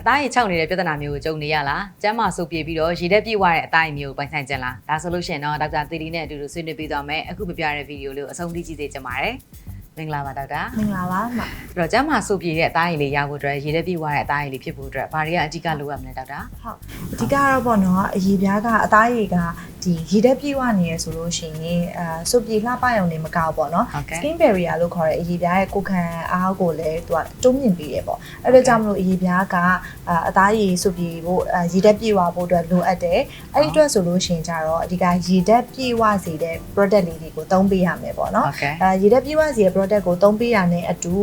အသားရည်ခြောက်နေတဲ့ပြဿနာမျိုးကိုကြုံနေရလားကျမ်းမာဆိုပြေပြီးတော့ရေတက်ပြေးသွားတဲ့အသားရည်မျိုးကိုပိုင်ဆိုင်ကြလားဒါဆိုလို့ရှိရင်တော့ဒေါက်တာသီရီနဲ့အတူတူဆွေးနွေးပြီးသွားမယ်အခုပြပြတဲ့ဗီဒီယိုလေးကိုအဆုံးထိကြည့်စေချင်ပါတယ် မင်္ဂလာပါဒေါက်တာမင်္ဂလာပါမအဲ့တော့ကျမ်းမာဆိုပြေတဲ့အသားရည်လေးရဖို့အတွက်ရေတက်ပြေးသွားတဲ့အသားရည်လေးဖြစ်ဖို့အတွက်ဘာတွေကအဓိကလိုရမလဲဒေါက်တာဟုတ်အဓိကတော့ပေါ့နော်အည်ပြားကအသားရည်ကဒီရေတက်ပြေဝနေရဆိုလို့ရှိရင်အာစုပ်ပြေလှပရုံနေမကောက်ပေါ့နော်ဟုတ်ကဲ့ skin barrier လို့ခေါ်တဲ့အည်ပြားရဲ့ကိုယ်ခံအားကိုလည်းသူကတွန်းမြင့်ပေးတယ်ပေါ့အဲ့ဒါကြောင့်မလို့အည်ပြားကအာအသားရည်စုပ်ပြေဖို့အာရေတက်ပြေဝဖို့အတွက်လိုအပ်တယ်အဲ့ဒီအတွက်ဆိုလို့ရှိရင်ကြတော့အဓိကရေတက်ပြေဝစေတဲ့ product လေးတွေကိုသုံးပေးရမယ်ပေါ့နော်ဟုတ်ကဲ့အာရေဓာတ်ပြည့်ဝစီရဲ့ product ကိုသုံးပေးရတဲ့အတူ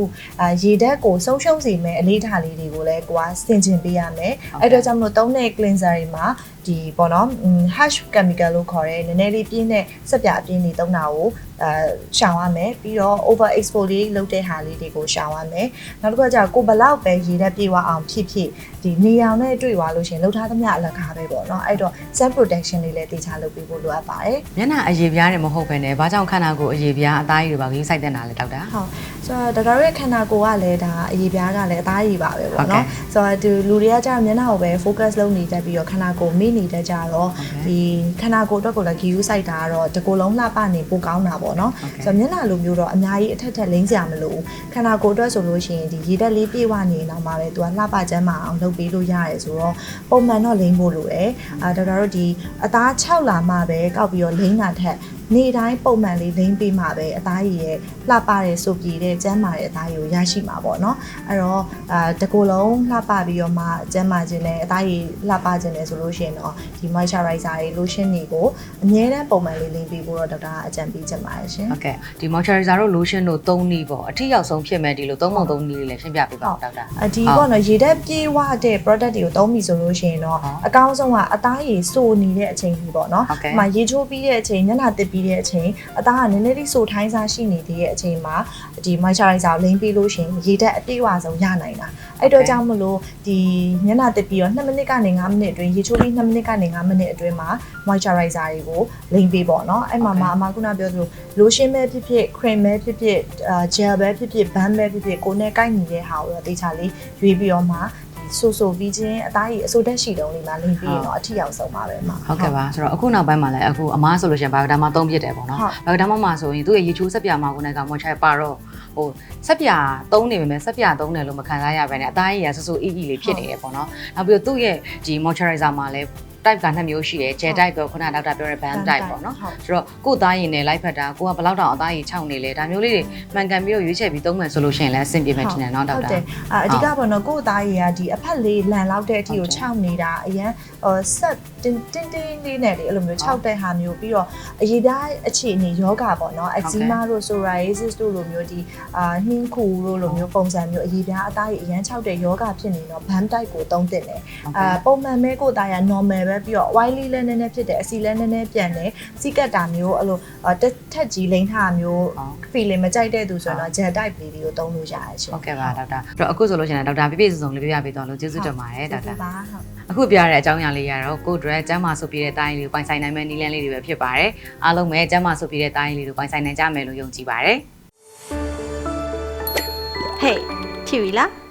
အာရေဓာတ်ကိုဆုံးရှုံးစေမဲ့အလေးထားလေးတွေကိုလည်းကိုကဆင်ကျင်ပေးရမယ်အဲ့တော့ကြောင့်မလို့သုံးတဲ့ cleanser တွေမှာ ဒီပေါ့နော်อืม hash chemical လို့ခေါ်တဲ့နည်းနည်းလေးပြင်းတဲ့စက်ပြအပြင်းတွေသုံးတာကိုအာရှောင်ရမယ်ပြီးတော့ over exfoliate လုပ်တဲ့ဟာလေးတွေကိုရှောင်ရမယ်နောက်တစ်ခုကကျတော့ကိုဘလောက်ပဲရေဓာတ်ပြည့်ဝအောင်ဖြစ်ဖြစ်ဒီနေအောင်နဲ့တွေ့သွားလို့ရှရင်လှုပ်ထားသမျှအလကားပဲပေါ့နော်အဲ့တော့ sun protection လေးလည်းတေချာလုပ်ပေးဖို့လိုအပ်ပါတယ်မျက်နှာအရေပြားတွေမဟုတ်ဘဲနဲ့ဘာကြောင့်ခန္ဓာကိုယ်အရေပြားအသားရည်တွေပါကြီးစိုက်တဲ့နာလဲဒေါက်တာဟုတ်ဆိုတော့ဒေါက်တာရဲ့ခန္ဓာကိုယ်ကလည်းဒါအရေးပြားကလည်းအသားရည်ပါပဲဟုတ်ပေါ့ကဲ့နော်ဆိုတော့ဒီလူတွေကကြာမျက်နှာကိုပဲ focus လုပ်နေတတ်ပြီးတော့ခန္ဓာကိုယ်မေ့နေတတ်ကြတော့ဟုတ်ကဲ့ဒီခန္ဓာကိုယ်အတွက်ကိုလည်း GU စိုက်တာကတော့ဒီကိုယ်လုံးလှပနေပိုကောင်းတာပေါ့နော်ဟုတ်ကဲ့ဆိုတော့မျက်နှာလိုမျိုးတော့အများကြီးအထက်ထက်လိမ့်စရာမလိုဘူးခန္ဓာကိုယ်အတွက်ဆိုလို့ရှိရင်ဒီရေတက်လေးပြေဝနေတော့မှပဲသူကလှပချမ်းမအောင်လုပ်ပေးလို့ရတယ်ဆိုတော့ပုံမှန်တော့လိမ့်ဖို့လိုတယ်အာဒေါက်တာတို့ဒီအသား6လာမှပဲကောက်ပြီးတော့လိမ့်တာထက်နေ့တိုင်းပုံမှန်လေးလိမ့်ပေးမှပဲအသားရည်ရဲ့လှပတဲ့ဆိုပြေတဲ့ကျန်းမာတဲ့အသားရည်ကိုရရှိမှာပေါ့နော်အဲ့တော့အာတကူလုံးလှပပြီးတော့မှကျန်းမာခြင်းနဲ့အသားရည်လှပခြင်းနဲ့ဆိုလို့ရှိရင်တော့ဒီ moisturizer တွေ lotion တွေကိုအမြဲတမ်းပုံမှန်လေးလိမ့်ပေးဖို့တော့ဒေါက်တာကအကြံပေးချင်ပါတယ်ရှင်ဟုတ်ကဲ့ဒီ moisturizer တို့ lotion တို့သုံးနည်းပေါ့အထီရောက်ဆုံးဖြစ်မဲ့ဒီလိုသုံးပုံသုံးနည်းလေးလည်းရှင်းပြပေးပါဦးဒေါက်တာအဒီပေါ့နော်ရေဓာတ်ပြေးဝတဲ့ product တွေကိုသုံးပြီဆိုလို့ရှိရင်တော့ဟုတ်အကောင်းဆုံးကအသားရည်စိုးနေတဲ့အချိန်ကြီးပေါ့နော်ဟုတ်ကဲ့ဥပမာရေချိုးပြီးတဲ့အချိန်မျက်နှာတစ်ပြီးတဲ့အချိန်အသားကနည်းနည်းလေးစိုးထိုင်းစားရှိနေသေးတဲ့အချိန်မှာဒီ moisturizer ကိုလိမ့်ပြီးလို့ရှိရင်ရေဓာတ်အပြည့်အဝဆုံးရနိုင်တာအဲ့တော့ကြောင့်မလို့ဒီမျက်နှာတစ်ပြီးတော့2မိနစ်ကနေ5မိနစ်အတွင်းရေချိုးပြီး2မိနစ်ကနေ5မိနစ်အတွင်းမှာ moisturizer တွေကိုလိမ့်ပေးပေါ့နော်အဲ့မှာမှအမကနာပြောသလို lotion ပဲဖြစ်ဖြစ် cream ပဲဖြစ်ဖြစ်အာ gel ပဲဖြစ်ဖြစ် balm ပဲဖြစ်ဖြစ်ကိုယ်နဲ့ကိုက်ညီတဲ့ဟာကိုတော့တေချာလေးရွေးပြီးတော့မှဒီ ဆိုဆိုပြီးချင်းအသားကြီးအစိုးတက်ရှိတုံးလေးမှာလိမ့်ပြီးရင်တော့အထီရောက်ဆုံးပါပဲမှာဟုတ်ကဲ့ပါဆိုတော့အခုနောက်ပိုင်းမှာလည်းအခုအမားဆိုလို့ရှိရင်ဘာဒါမှသုံးပြတယ်ပေါ့နော်ဟုတ်ဘာဒါမှမှာဆိုရင်သူ့ရဲ့ရေချိုးဆက်ပြမှာကိုနဲ့က moisturizer ပါတော့ဟိုဆက်ပြသုံးနေပေမဲ့ဆက်ပြသုံးတယ်လို့မခံစားရဘဲနဲ့အသားရည်ကဆူဆူအီအီလေးဖြစ်နေတယ်ပေါ့နော်နောက်ပြီးတော့သူ့ရဲ့ဒီ moisturizer မှာလည်း type ကနှစ်မျိုးရှိတယ် gel type ကိုခုနကဒေါက်တာပြောတဲ့ band type ပေါ့နော်ဟုတ်ဆိုတော့ကိုယ်သားရင်နဲ့လိုက်ဖက်တာကိုကဘယ်လောက်တောင်အသားရင်ခြောက်နေလဲဒါမျိုးလေးတွေမှန်ကန်ပြီးတော့ရွေးချယ်ပြီးသုံးမယ်ဆိုလို့ရှိရင်လည်းအဆင်ပြေမယ်ထင်တယ်နော်ဒေါက်ဟုတ်တာတယ်အာအဓိကပေါ့နော်ကိုယ့်အသားရည်ကဒီအဖက်လေးလန်လောက်တဲ့အထိကိုခြောက်နေတာအရန်ဟိုဆက်တင်းတင်းတင်းလေးနဲ့လေအဲ့လိုမျိုးခြောက်တဲ့ဟာမျိုးပြီးတော့အရေးပြားအခြေအနေယောဂပေါ့နော် eczema တို့ psoriasis တို့လိုမျိုးဒီအာနှင်းခူတို့လိုမျိုးပုံစံမျိုးအရေးပြားအသားရည်အရန်ခြောက်တဲ့ယောဂဖြစ်နေတော့ band type ကိုသုံးတင်တယ်အာပုံမှန်ပဲကိုယ်သားရ normal ပဲပြီးတော့ oily လည်းနည်းနည်းဖြစ်တယ်အစီလည်းနည်းနည်းပြန်တယ်စီကတ်တာမျိုးအဲ့လိုအာတက်ထက်ကြီးလိမ့်ထားမျိုးဟုတ် feeling မကြိုက်တဲ့သူဆိုရင်တော့ gel type လေးတွေကိုသုံးလို့ရတယ်ရှင်ဟုတ်ကဲ့ပါဒေါက်တာအဲ့တော့အခုဆိုလို့ရှိရင်ဒေါက်တာပြည့်ပြည့်စုံစုံလေးပြပြပေးသွားလို့ကျေးဇူးတင်ပါတယ်ဒေါက်တာပါဟုတ်အခုပြရတဲ့အကြောင်းအရာလေးကတော့ကိုယ်အတွက်ကျမ်းမာဆိုပြတဲ့တိုင်းလေးကိုပိုင်ဆိုင်နိုင်မဲ့နည်းလမ်းလေးတွေပဲဖြစ်ပါတယ်အားလုံးပဲကျမ်းမာဆိုပြတဲ့တိုင်းလေးကိုပိုင်ဆိုင်နိုင်ကြမယ်လို့ယုံကြည်ပါတယ် Hey, TV လား